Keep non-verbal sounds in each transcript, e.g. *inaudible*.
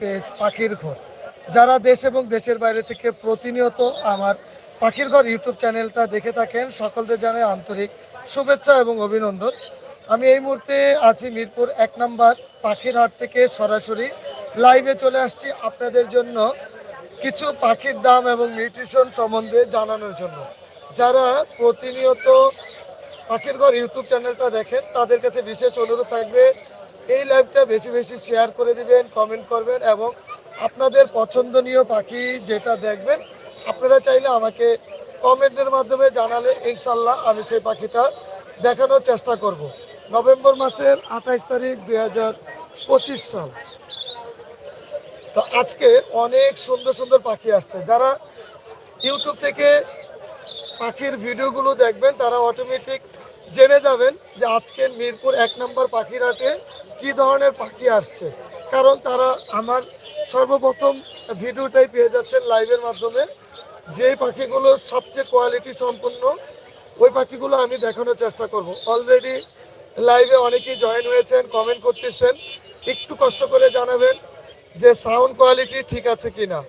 Page পাখির ঘর। যারা দেশ এবং দেশের বাইরে থেকে প্রতিনিয়ত আমার পাখির ঘর ইউটিউব চ্যানেলটা দেখে থাকেন, সকলদের জানাই আন্তরিক শুভেচ্ছা এবং অভিনন্দন। আমি এই মুহূর্তে আছি মিরপুর এক নম্বর পাখির হাট থেকে সরাসরি। লাইভে চলে আসছি আপনাদের জন্য কিছু পাখির দাম এবং নিউট্রিশন সম্বন্ধে জানানোর জন্য। যারা প্রতিনিয়ত পাখির ঘর ইউটিউব চ্যানেলটা দেখেন, তাদের কাছে বিশেষ অনুরোধ থাকবে এই লাইভটা বেশি বেশি শেয়ার করে দিবেন কমেন্ট করবেন এবং আপনাদের পছন্দনীয় পাখি যেটা দেখবেন, আপনারা চাইলে আমাকে কমেন্টের মাধ্যমে জানালে ইনশাল্লাহ আমি সেই পাখিটা দেখানোর চেষ্টা করব। নভেম্বর মাসের আঠাইশ তারিখ দুই হাজার পঁচিশ সাল। তো আজকে অনেক সুন্দর সুন্দর পাখি আসছে। যারা ইউটিউব থেকে পাখির ভিডিওগুলো দেখবেন, তারা অটোমেটিক জেনে যাবেন যে আজকের মিরপুর এক নম্বর পাখির হাটে কী ধরনের পাখি আসছে? কারণ তারা আমার সর্বপ্রথম ভিডিওটাই পেয়ে যাচ্ছেন লাইভের মাধ্যমে। যেই পাখিগুলো সবচেয়ে কোয়ালিটি সম্পন্ন, ওই পাখিগুলো আমি দেখানোর চেষ্টা করব। অলরেডি লাইভে অনেকেই জয়েন হয়েছেন কমেন্ট করতেছেন। একটু কষ্ট করে জানাবেন যে সাউন্ড কোয়ালিটি ঠিক আছে কি না।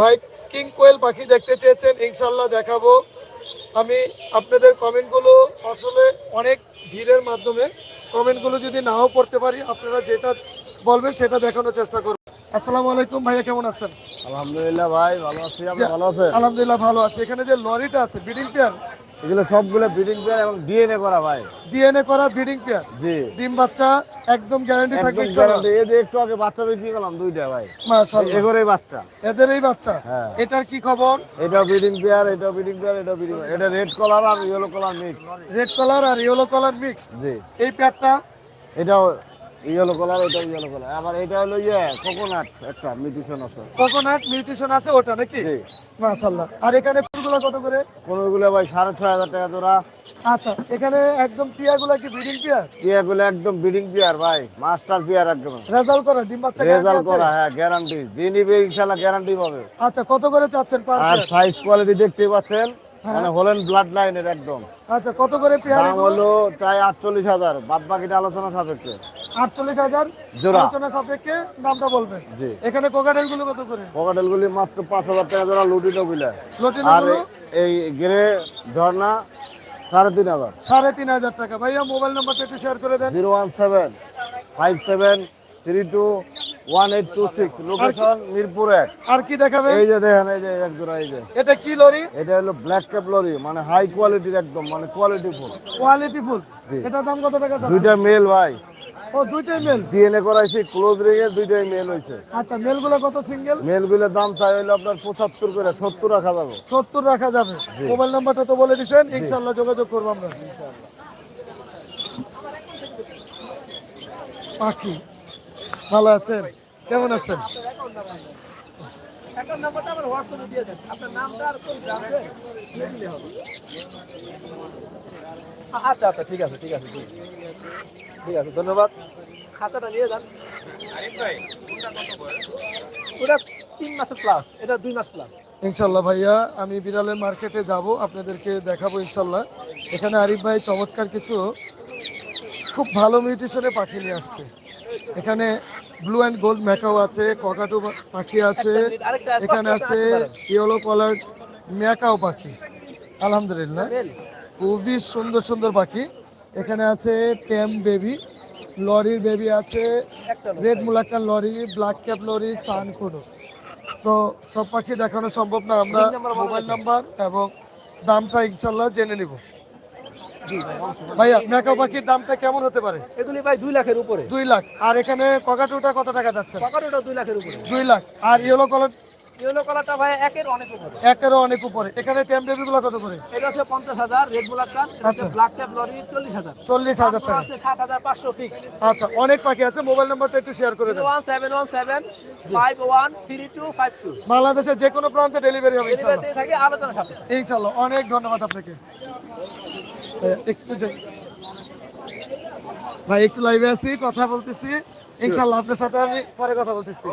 ভাই কিং কোয়েল পাখি দেখতে চেয়েছেন ইনশাল্লাহ দেখাবো। আমি আপনাদের কমেন্টগুলো আসলে অনেক ভিড়ের মাধ্যমে কমেন্টগুলো যদি নাও পড়তে পারি আপনারা যেটা বলবেন সেটা দেখানোর চেষ্টা করব। আসসালামু আলাইকুম ভাইয়া কেমন আছেন? আলহামদুলিল্লাহ ভাই ভালো আছি আপনি ভালো আছেন? আলহামদুলিল্লাহ ভালো আছি। এখানে যে লরিটা আছে ব্রিডিং পেয়ার এগুলো সবগুলো ব্রিডিং পেয়ার এবং ডিএনএ করা ভাই। ডিএনএ করা ব্রিডিং পেয়ার জি। ডিম বাচ্চা একদম গ্যারান্টি থাকবে একদম গ্যারান্টি এই যে একটু আগে বাচ্চা বিক্রি করলাম দুইটা ভাই। মাশাআল্লাহ। এগোরেই বাচ্চা। এদের এই বাচ্চা? হ্যাঁ। এটার কি খবর? এটাও ব্রিডিং পেয়ার এটাও ব্রিডিং পেয়ার এটাও ব্রিডিং এটা রেড কলার আর yellow colour mix red colour আর ইয়েলো কালার মিক্সড জি। এই পেয়ারটা এটাও ইয়েলো কলার এটাও ইয়েলো কলার আবার এটা হলো ইয়ে কোকোনাট একটা মিউটিশন আছে। কোকোনাট নিউট্রিশন আছে ওটা নাকি? জি। মাশাআল্লাহ। আর এখানে কত করে? কোনোগুলো ভাই সাড়ে ছয় হাজার টাকা জোড়া। আচ্ছা এখানে একদম টিয়াগুলো কি ব্রিডিং এগুলো একদম ব্রিডিং পেয়ার ভাই মাস্টার পেয়ার একদম। রেজাল্ট করা ডিম বাচ্চা রেজাল্ট করা হ্যাঁ গ্যারান্টি যে নিবে ইনশাল্লাহ গ্যারান্টি পাবে। আচ্ছা কত করে চাচ্ছেন পার আর সাইজ কোয়ালিটি দেখতেই পাচ্ছেন হ্যাঁ। মানে হলেন ব্লাড লাইনের একদম। আচ্ছা কত করে পেয়ার দাম হলো চাই আটচল্লিশ হাজার বাদ বাকিটা আলোচনা সাপেক্ষে। আটচল্লিশ হাজার জোড়া। আলোচনা সাপেক্ষে দামটা বলবেন। জি। এখানে কোকাটেলগুলো কত করে? পকেটেল গুলি মাত্র পাঁচ হাজার টাকা জোড়া লুটি নবিলা আর এই গ্রে ঝর্ণা সাড়ে তিন হাজার। সাড়ে তিন হাজার টাকা। ভাইয়া মোবাইল নাম্বারটা একটু শেয়ার করে দেন। Zero one seven five seven three two one eight two six location Mirpur এক। আর কি দেখাবেন? এই যে দেখেন এই যে এক জোড়া এই যে। এটা কি লরি? এটা হলো ব্ল্যাক ক্যাপ লরি মানে হাই কোয়ালিটির একদম মানে কোয়ালিটি ফুল কোয়ালিটি ফুল জি। এটার দাম কত টাকা দুইটা মেল ভাই। ও দুইটাই মেল ডিএনএ করাইছি ক্লোজ রিং এর দুইটাই মেল আচ্ছা মেলগুলো কত সিঙ্গেল মেলগুলোর দাম চাই হলো আপনার পঁচাত্তর করে সত্তর রাখা যাবে। সত্তর রাখা যাবে। মোবাইল নাম্বারটা তো বলে যোগাযোগ করব আমরা। পাখি। ভালো আছেন? কেমন আছেন? আচ্ছা আচ্ছা ঠিক আছে ঠিক আছে ঠিক আছে। ধন্যবাদ। খাতাটা নিয়ে যান। ওটা তিন মাসের প্লাস এটা দুই মাস প্লাস ইনশাল্লাহ ভাইয়া আমি বিড়ালের মার্কেটে যাব আপনাদেরকে দেখাবো ইনশাল্লাহ। এখানে আরিফ ভাই চমৎকার কিছু খুব ভালো মিউটেশনে পাখি নিয়ে আসছে। এখানে ব্লু অ্যান্ড গোল্ড ম্যাকাও আছে ককাটু পাখি আছে এখানে আছে ইয়েলো কালার ম্যাকাও পাখি। আলহামদুলিল্লাহ। খুবই সুন্দর সুন্দর পাখি। এখানে আছে টেম বেবি লরির বেবি আছে red Moluccan lory black cap lory sun কোনো। তো সব পাখি দেখানো সম্ভব না আমরা মোবাইল নাম্বার এবং দামটা ইনশাল্লাহ জেনে নিব। ভাইয়া মেকা পাখির দামটা কেমন হতে পারে? এগুলি ভাই দুই লাখের উপরে। দুই লাখ। আর এখানে ককাটোটা কত টাকা যাচ্ছে? ককাটোটা দুই লাখের উপরে। দুই লাখ। আর ইয়েলো কালার ইয়েলো কালারটা ভাই একের অনেক উপরে। অনেক উপরে। এখানে টেম বেবি গুলো কত করে? এটা হচ্ছে রেড আচ্ছা। ব্ল্যাক লরি হাজার। টাকা। আছে ফিক্স আচ্ছা অনেক আছে মোবাইল নাম্বারটা একটু শেয়ার করে দেন। যে কোনো প্রান্তে ডেলিভারি হবে ইনশাল্লাহ ডেলিভারি থাকে আলোচনা সাথে ইনশাল্লাহ অনেক ধন্যবাদ আপনাকে। একটু ভাই একটু লাইভে আছি কথা বলতেছি। ইনশাল্লাহ আপনার সাথে আমি পরে কথা বলতেছি।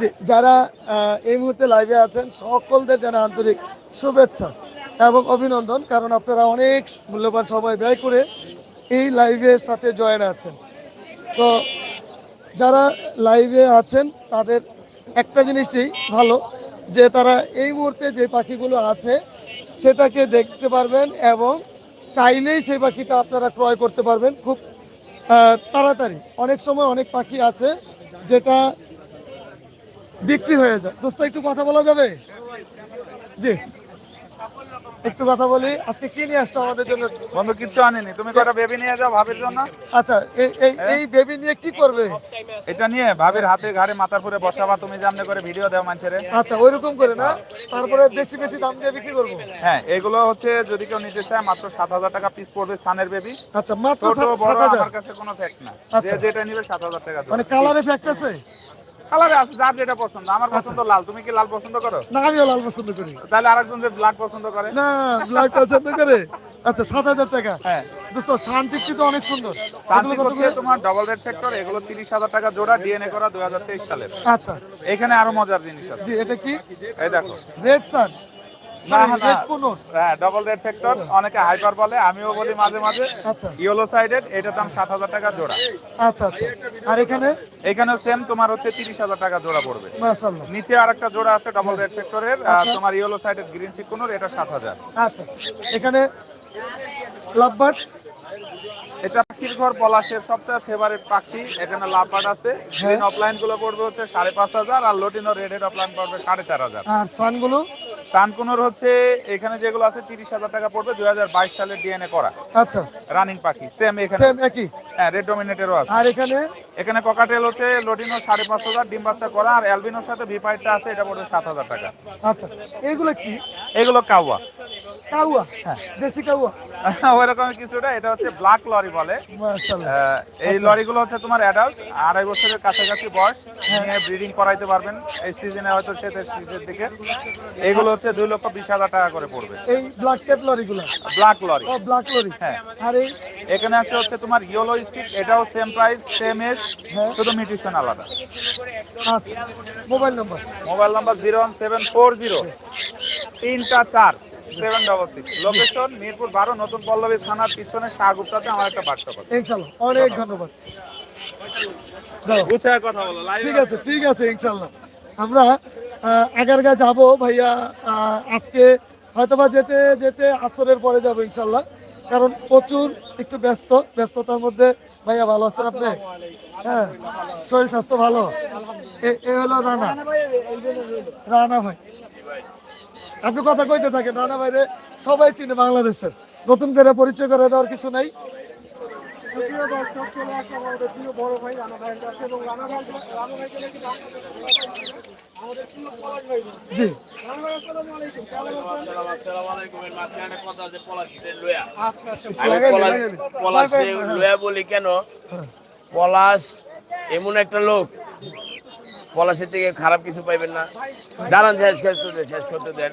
জি, যারা এই মুহূর্তে লাইভে আছেন, সকলদের জানা আন্তরিক শুভেচ্ছা এবং অভিনন্দন, কারণ আপনারা অনেক মূল্যবান সময় ব্যয় করে এই লাইভের সাথে জয়েন আছেন। তো, যারা লাইভে আছেন, তাদের একটা জিনিসই ভালো, যে তারা এই মুহূর্তে যে পাখিগুলো আছে, সেটাকে দেখতে পারবেন এবং চাইলেই সেই পাখিটা আপনারা ক্রয় করতে পারবেন। খুব তাড়াতাড়ি। অনেক সময় অনেক পাখি আছে যেটা বিক্রি হয়ে যায়। দোস্ত, একটু কথা বলা যাবে? জি। একটু কথা বলি আজকে কি নিয়ে আসছো আমাদের জন্য? বন্ধু কিচ্ছু আনেনি। তুমি কটা বেবি নিয়ে যাও ভাবির জন্য? আচ্ছা এই এই এই বেবি নিয়ে কি করবে? এটা নিয়ে ভাবির হাতে ঘাড়ে মাথার পুরে বসাবা তুমি যেমন করে ভিডিও দাও মানুষের। আচ্ছা ওইরকম করে না? তারপরে বেশি বেশি দাম দিয়ে বিক্রি করব? হ্যাঁ এগুলো হচ্ছে যদি কেউ নিতে চায় মাত্র সাত হাজার টাকা পিস পড়বে সানের বেবি আচ্ছা মাত্র সাত হাজার? আমার কাছে কোনো ফ্যাক্ট না। আচ্ছা। যে যেটা নিবে সাত হাজার টাকা মানে কালারে ফ্যাক্ট আছে? কালারে আছে যার যেটা পছন্দ। আমার পছন্দ লাল। তুমি কি লাল পছন্দ করো? না আমিও লাল পছন্দ করি। তাহলে আরেকজন যে ব্ল্যাক পছন্দ করে? না ব্ল্যাক পছন্দ করে? আচ্ছা সাত হাজার টাকা। হ্যাঁ। দোস্ত সান চিকটি তো অনেক সুন্দর? তোমার ডবল রেড ফ্যাক্টর এগুলো তিরিশ হাজার টাকা জোড়া ডিএনএ করা দুই হাজার তেইশ সালের। আচ্ছা। এখানে আরও মজার জিনিস আছে। জি এটা কি? এই দেখো। Red sun double red factor অনেকে হাইপার বলে আমিও বলি মাঝে মাঝে। আচ্ছা। ইয়েলো সাইডেড এটার দাম সাত হাজার টাকা জোড়া। আচ্ছা আচ্ছা। আর এখানে? এখানে সেম তোমার হচ্ছে তিরিশ হাজার টাকা জোড়া পড়বে। নিচে আর একটা জোড়া আছে ডবল রেড ফ্যাক্টরের। তোমার ইয়েলো সাইডেড গ্রিন চিকুনোর এটা সাত হাজার। আচ্ছা। এখানে লাভবার্ড? এটা পাখির ঘর পলাশের সবচেয়ে ফেভারিট পাখি। এখানে লাভবার্ড আছে। গ্রিন অফলাইনগুলো পড়বে হচ্ছে সাড়ে পাঁচ হাজার আর লোটিনো রেড হেড অফলাইন পড়বে সাড়ে চার হাজার। আর সানগুলো সানকুনোর হচ্ছে এখানে যেগুলো আছে তিরিশ হাজার টাকা পড়বে দুই হাজার বাইশ সালের ডিএনএ করা। আচ্ছা। রানিং পাখি সেম এখানে। সেম একই? হ্যাঁ রেড ডোমিনেটেরও আছে। আর এখানে? এখানে ককাটেল হচ্ছে লোটিনো সাড়ে পাঁচ হাজার ডিম বাচ্চা করা আর অ্যালবিনোর সাথে ভিপাইটটা আছে এটা পড়বে সাত হাজার টাকা। আচ্ছা। এগুলো কি? এগুলো কাউয়া কাউয়া দেশি কাউয়া। *laughs* ওইরকম কিছুটা এটা হচ্ছে ব্ল্যাক লরি বলে। এই লরিগুলো হচ্ছে তোমার অ্যাডাল্ট আড়াই বছরের কাছাকাছি বয়স। নিয়ে ব্রিডিং করাইতে পারবেন। এই সিজনে হয়তো শীতের শীতের দিকে। এগুলো হচ্ছে দুই লক্ষ বিশ হাজার টাকা করে পড়বে। এই ব্ল্যাক ক্যাপ লরিগুলো ব্ল্যাক লরি ও ব্ল্যাক লরি হ্যাঁ। আর এই? এখানে আছে হচ্ছে তোমার ইয়েলো স্টিক এটাও সেম প্রাইস সেম এজ হ্যাঁ। শুধু মিউটেশন আলাদা। আচ্ছা mobile number mobile number zero one seven four zero তিনটা চার। Seven double six location Mirpur বারো নতুন পল্লবী থানার পিছনে শাহগুপ্তাতে আমার একটা বার্তা পাবে। ইনশাআল্লাহ অনেক ধন্যবাদ। গুছায় কথা বলো ঠিক আছে ঠিক আছে ইনশাল্লাহ। আমরা আহ, আগারগা যাব ভাইয়া আজকে হয়তোবা যেতে যেতে আসরের পরে যাব ইনশাল্লাহ। কারণ প্রচুর একটু ব্যস্ত ব্যস্ততার মধ্যে ভাইয়া ভালো আছেন আপনি? হ্যাঁ শরীর স্বাস্থ্য ভালো? এ হলো রানা। রানা ভাই। আপনি কথা কইতে থাকেন রানা ভাইরে সবাই চিনে বাংলাদেশের। নতুন করে পরিচয় করে দেওয়ার কিছু নাই। জি। পলাশ হ্যাঁ, হ্যাঁ। বলি কেন? পলাশ এমন একটা লোক পলাশের থেকে খারাপ কিছু পাইবেন না। দাঁড়ান শেষ করতে শেষ করতে দেন।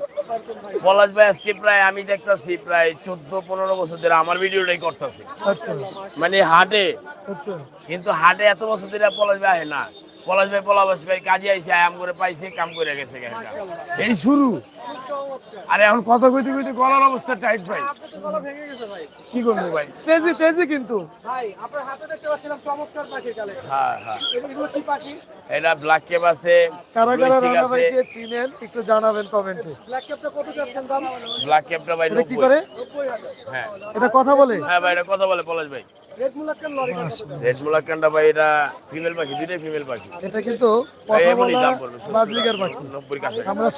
পলাশ ভাই আজকে প্রায় আমি দেখতেছি প্রায় চোদ্দ পনেরো বছর ধরে আমার ভিডিওটাই করতেছে। আচ্ছা। মানে হাটে। আচ্ছা। কিন্তু হাটে এত বছর ধরে পলাশ ভাই না। পলাশ ভাই পলাশ ভাই কাজে আইসে আয়াম করে পাইছে কাম করে গেছে। এই শুরু। আরে এখন কথা কইতে কইতে গলার অবস্থা টাইট ভাই। গলা ভেঙে গেছে ভাই কি করব ভাই? তেজি তেজি কিন্তু। ভাই আপনার হাতে দেখতে পাচ্ছিলাম চমৎকার পাখি কালে। হ্যাঁ হ্যাঁ। এগুলো কি পাখি? এটা ব্ল্যাক কেপ আছে কারা কারা রানা আছে। ভাইকে চিনেন একটু জানাবেন কমেন্টে ব্ল্যাক ক্যাপটা কত যাচ্ছেন দাম? ব্ল্যাক ক্যাপটা ভাই এটা কি করে? হ্যাঁ। এটা কথা বলে? হ্যাঁ ভাই এটা কথা বলে পলাশ ভাই। রেড মুলাক্কান লরি রেড মুলাক্কানটা ভাই এটা ফিমেল পাখি দুইটাই ফিমেল পাখি। এটা কিন্তু পাখি। নব্বই কাছে। আমরা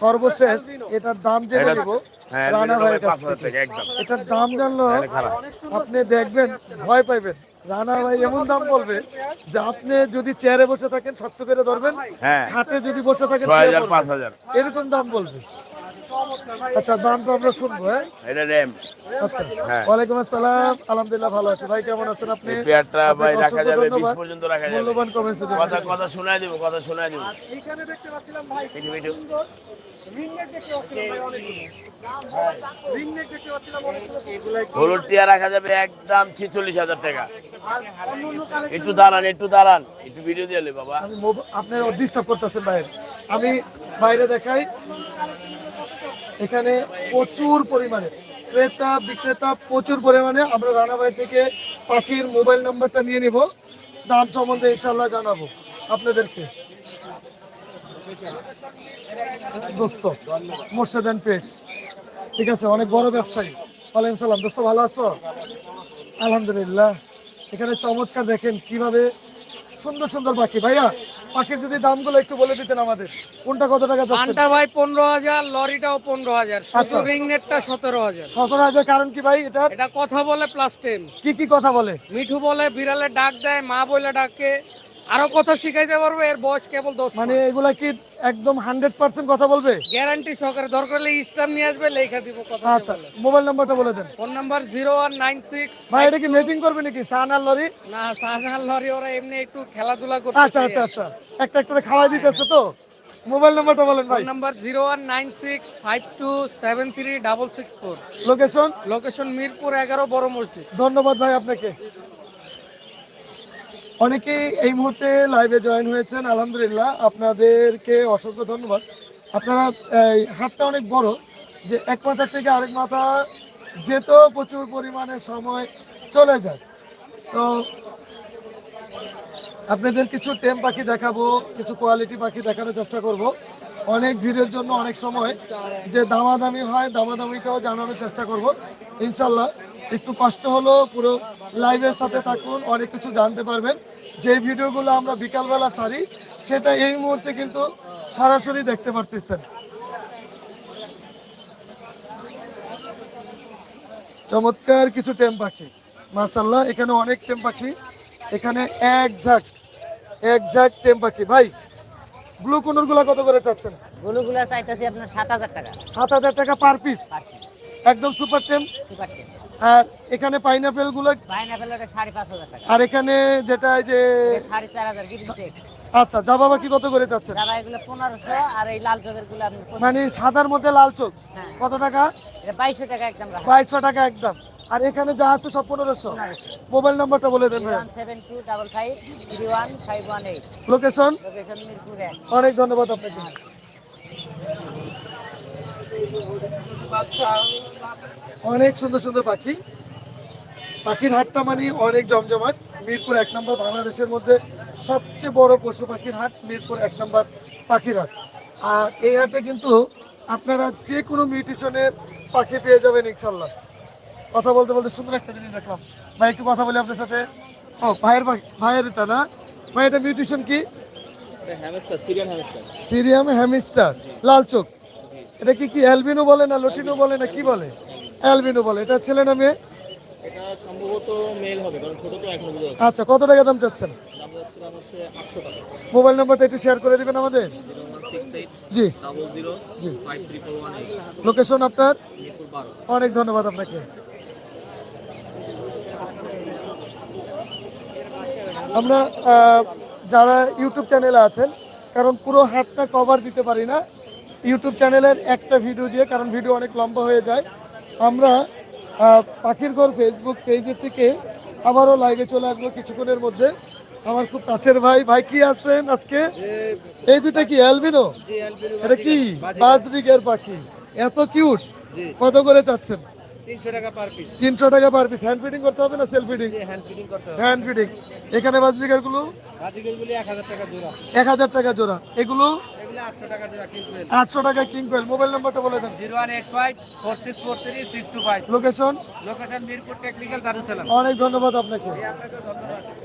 সর্বশেষ এটার দাম নিব হ্যাঁ রানা ভাইয়ের কাছ থেকে। এটার দাম জানলো আপনি দেখবেন ভয় পাইবেন। রানা ভাই এমন দাম বলবে যে আপনি যদি চেয়ারে বসে থাকেন শক্ত করে ধরবেন হ্যাঁ। হাতে যদি বসে থাকেন এরকম দাম বলবে। আচ্ছা দাম তো আমরা শুনব হ্যাঁ? এটা র্যাম। আচ্ছা হ্যাঁ। ওয়ালাইকুম আসসালাম। আলহামদুলিল্লাহ ভালো আছি। ভাই কেমন আছেন আপনি? পেয়ারটা ভাই রাখা যাবে বিশ ধন্যবাদ। পর্যন্ত রাখা যাবে। মূল্যবান কমেন্টস কথা কথা শোনায় দিব কথা শোনায় দিব। এইখানে দেখতে পাচ্ছিলাম ভাই পাচ্ছিলাম অনেকগুলো হলুদ টিয়া রাখা যাবে একদম ছিচল্লিশ হাজার টাকা। একটু দাঁড়ান একটু দাঁড়ান। একটু ভিডিও দিয়ে বাবা। আপনি ডিস্টার্ব করতেছেন ভাই। আমি বাইরে দেখাই। এখানে প্রচুর পরিমাণে, ক্রেতা, বিক্রেতা প্রচুর পরিমাণে। আমরা রানাবাই থেকে পাখির মোবাইল নাম্বারটা নিয়ে নিব। দাম সম্বন্ধে ইনশাল্লাহ জানাব আপনাদেরকে। দোস্ত, মোর্শেদ অ্যান্ড পেটস। ঠিক আছে, অনেক বড় ব্যবসায়ী। ওয়ালাইকুম সালাম। দোস্ত, ভালো আছো? আলহামদুলিল্লাহ। এখানে চমৎকার দেখেন কীভাবে সুন্দর সুন্দর পাখি। ভাইয়া পাখির যদি দামগুলো একটু বলে দিতেন আমাদের। কোনটা কত টাকা যাচ্ছে? পানটা ভাই পনেরো হাজার লরিটাও পনেরো হাজার শুধু রিংনেটটা রিং নেটটা সতেরো হাজার। সতেরো হাজার কারণ কি ভাই? এটা এটা কথা বলে প্লাস টেন কি কি কথা বলে? মিঠু বলে বিড়ালে ডাক দেয় মা বলে ডাকে। আরও কথা শিখাইতে পারবে এর বয়স কেবল দশ মানে এগুলা কি একদম হান্ড্রেড পার্সেন্ট কথা বলবে? গ্যারান্টি সহকারে দরকার হলে স্টাম্প নিয়ে আসবে লেখা দিব কথা আচ্ছা মোবাইল নাম্বারটা বলে দেন। Phone number zero one nine six ভাই এটা কি মিটিং করবে নাকি? Sun lory? না শাহজাহান লরি ওরা এমনি একটু খেলাধুলা করতে আচ্ছা আচ্ছা আচ্ছা। একটা একটা করে খাওয়াই দিতেছে তো। মোবাইল নাম্বারটা বলেন ভাই। Number zero one nine six five two seven three double six four. Location location Mirpur এগারো বড় মসজিদ। ধন্যবাদ ভাই আপনাকে। অনেকেই এই মুহূর্তে লাইভে জয়েন হয়েছেন, আলহামদুলিল্লাহ। আপনাদেরকে অসংখ্য ধন্যবাদ। আপনারা, এই হাটটা অনেক বড়, যে এক মাথা থেকে আরেক মাথা যেতেও প্রচুর পরিমাণে সময় চলে যায়। তো আপনাদের কিছু টেম পাখি দেখাবো, কিছু কোয়ালিটি পাখি দেখানোর চেষ্টা করব। অনেক ভিড়ের জন্য অনেক সময় যে দামাদামি হয়, দামাদামিটাও জানানোর চেষ্টা করব। ইনশাল্লাহ। একটু কষ্ট হলো পুরো লাইভের সাথে থাকুন অনেক কিছু জানতে পারবেন। যে ভিডিওগুলো আমরা বিকালবেলা ছাড়ি সেটা এই মুহূর্তে কিন্তু সরাসরি দেখতে পারতেছেন। চমৎকার কিছু টেম পাখি। মার্শাল্লাহ এখানে অনেক টেম পাখি। এখানে এক ঝাঁক এক ঝাঁক টেম পাখি। ভাই ব্লু কোনরগুলা কত করে চাচ্ছেন? গরুগুলো চাইতেছি আপনার সাত হাজার টাকা। সাত হাজার টাকা পার পিস একদম সুপার টেম টেন আর এখানে পাইনাপেলগুলো আর এখানে যেটা যে আচ্ছা জাবা বাকি কত করে পঁচিশ- মানে সাদার মধ্যে লাল চোখ। হ্যাঁ। কত টাকা? বাইশশো টাকা একদম বাইশশো টাকা একদম। আর এখানে যা আছে সব পনেরোশো। মোবাইল নাম্বারটা বলে দেন লোকেশন অনেক ধন্যবাদ আপনাকে। অনেক সুন্দর সুন্দর পাখি। পাখির হাটটা মানে অনেক জমজমাট। মিরপুর এক নম্বর বাংলাদেশের মধ্যে সবচেয়ে বড় পশু পাখির হাট মিরপুর এক নম্বর পাখির হাট। আর এই হাটে কিন্তু আপনারা যে কোনো মিউটিশনের পাখি পেয়ে যাবেন ইনশাল্লাহ কথা বলতে বলতে সুন্দর একটা জিনিস দেখলাম। ভাই একটু কথা বলি আপনার সাথে। ও ভাইয়ের পাখি ভাইয়ের এটা না? ভাই এটা মিউটিশন কি? সিরিয়াম হ্যামিস্টার লাল চোখ। এটা কি কি অ্যালবিনো বলে না লটিনো বলে না কি বলে? অ্যালবিনো বলে। এটা ছেলে না মেয়ে? এটা সম্ভবত মেল হবে কারণ ছোট তো এখনও বোঝা যাচ্ছে আচ্ছা কত টাকা দাম চাচ্ছেন? মোবাইল নাম্বারটা একটু শেয়ার করে দিবেন আমাদের? জি। জি। লোকেশন আপনার? অনেক ধন্যবাদ আপনাকে। আমরা যারা ইউটিউব চ্যানেলে আছেন কারণ পুরো হাটটা কভার দিতে পারি না ইউটিউব চ্যানেলের একটা ভিডিও দিয়ে কারণ ভিডিও অনেক লম্বা হয়ে যায়। আমরা পাখির ঘর ফেসবুক পেজের থেকে আবারও লাইভে চলে আসব কিছুক্ষণের মধ্যে। আমার খুব কাছের ভাই ভাই কি আছেন আজকে? এই দুটা কি অ্যালবিনো এটা কি? বাজরিকের পাখি। এত কিউট কত করে চাচ্ছেন? তিনশো টাকা পার পিস হ্যান্ড ফিডিং করতে হবে না সেলফ হ্যান্ড ফিটিং এখানে বাজরিকারগুলো এক হাজার টাকা জোড়া। এগুলো আটশো টাকা কিং কোয়েল মোবাইল নাম্বারটা বলে দেন। Zero one eight five four six four three six two five. Location location Mirpur technical Darussalam. অনেক ধন্যবাদ আপনাকে।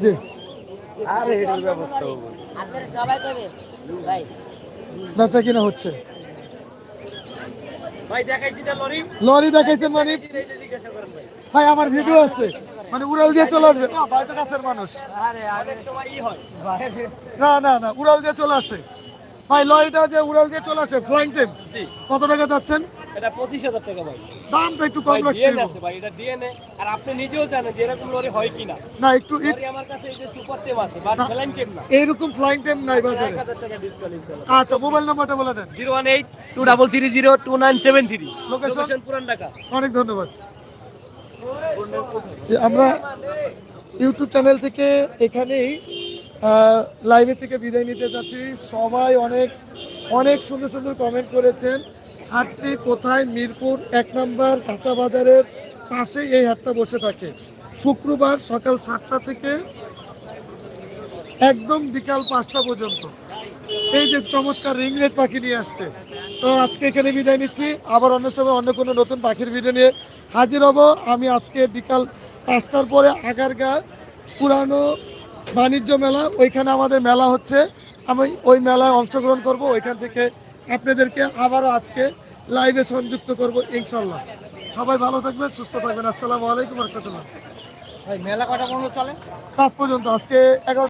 জি। আপনারা সবাই দেবে ভাই। বেচা কিনা হচ্ছে। ভাই লরি। দেখাইছেন মানে? ভাই। আমার ভিডিও আছে। মানে উড়াল দিয়ে চলে আসবে। না ভাই তো কাছের মানুষ। অনেক সময় ই হয়। না না না উড়াল দিয়ে চলে আসে। ভাই লরিটা যে উড়াল দিয়ে চলে আসে ফ্লাইং টেম কত টাকা যাচ্ছেন? এটা পঁচিশ হাজার টাকা ভাই। দামটা একটু কম রাখতে হবে। ভাই এটা ডিএনএ আর আপনি নিজেও জানেন যে এরকম লরি হয় কিনা। না একটু আমার কাছে এই যে সুপার টেম আছে বাট ফেলাইন টেম না। এইরকম ফ্লাইং টেম নাই বাজারে। টাকা ডিসকাউন্ট ইনশাল্লাহ আচ্ছা মোবাইল নাম্বারটা বলে দেন। Zero one eight two double three zero two nine seven three. Location location Puran Dhaka. অনেক ধন্যবাদ। যে আমরা ইউটিউব চ্যানেল থেকে এখানেই লাইভে থেকে বিদায় নিতে যাচ্ছি। সবাই অনেক অনেক সুন্দর সুন্দর কমেন্ট করেছেন। হাটটি কোথায়? মিরপুর, এক নম্বর, কাঁচা বাজারের পাশে এই হাটটা বসে থাকে। শুক্রবার সকাল সাতটা থেকে একদম বিকাল পাঁচটা পর্যন্ত। এই যে চমৎকার রিং রেড পাখি নিয়ে আসছে। তো আজকে এখানে বিদায় নিচ্ছি। আবার অন্য সময় অন্য কোনো নতুন পাখির ভিডিও নিয়ে হাজির হব। আমি আজকে বিকাল পাঁচটার পরে আগারগা, পুরানো বাণিজ্য মেলা ওইখানে আমাদের মেলা হচ্ছে। আমি ওই মেলায় অংশগ্রহণ করব ওইখান থেকে আপনাদেরকে আবারও আজকে লাইভে সংযুক্ত করব ইনশাল্লাহ সবাই ভালো থাকবেন সুস্থ থাকবেন। আসসালামু আলাইকুম রহমতুল্লাহ। ভাই মেলা কটা পর্যন্ত চলে? রাত পর্যন্ত আজকে এগারো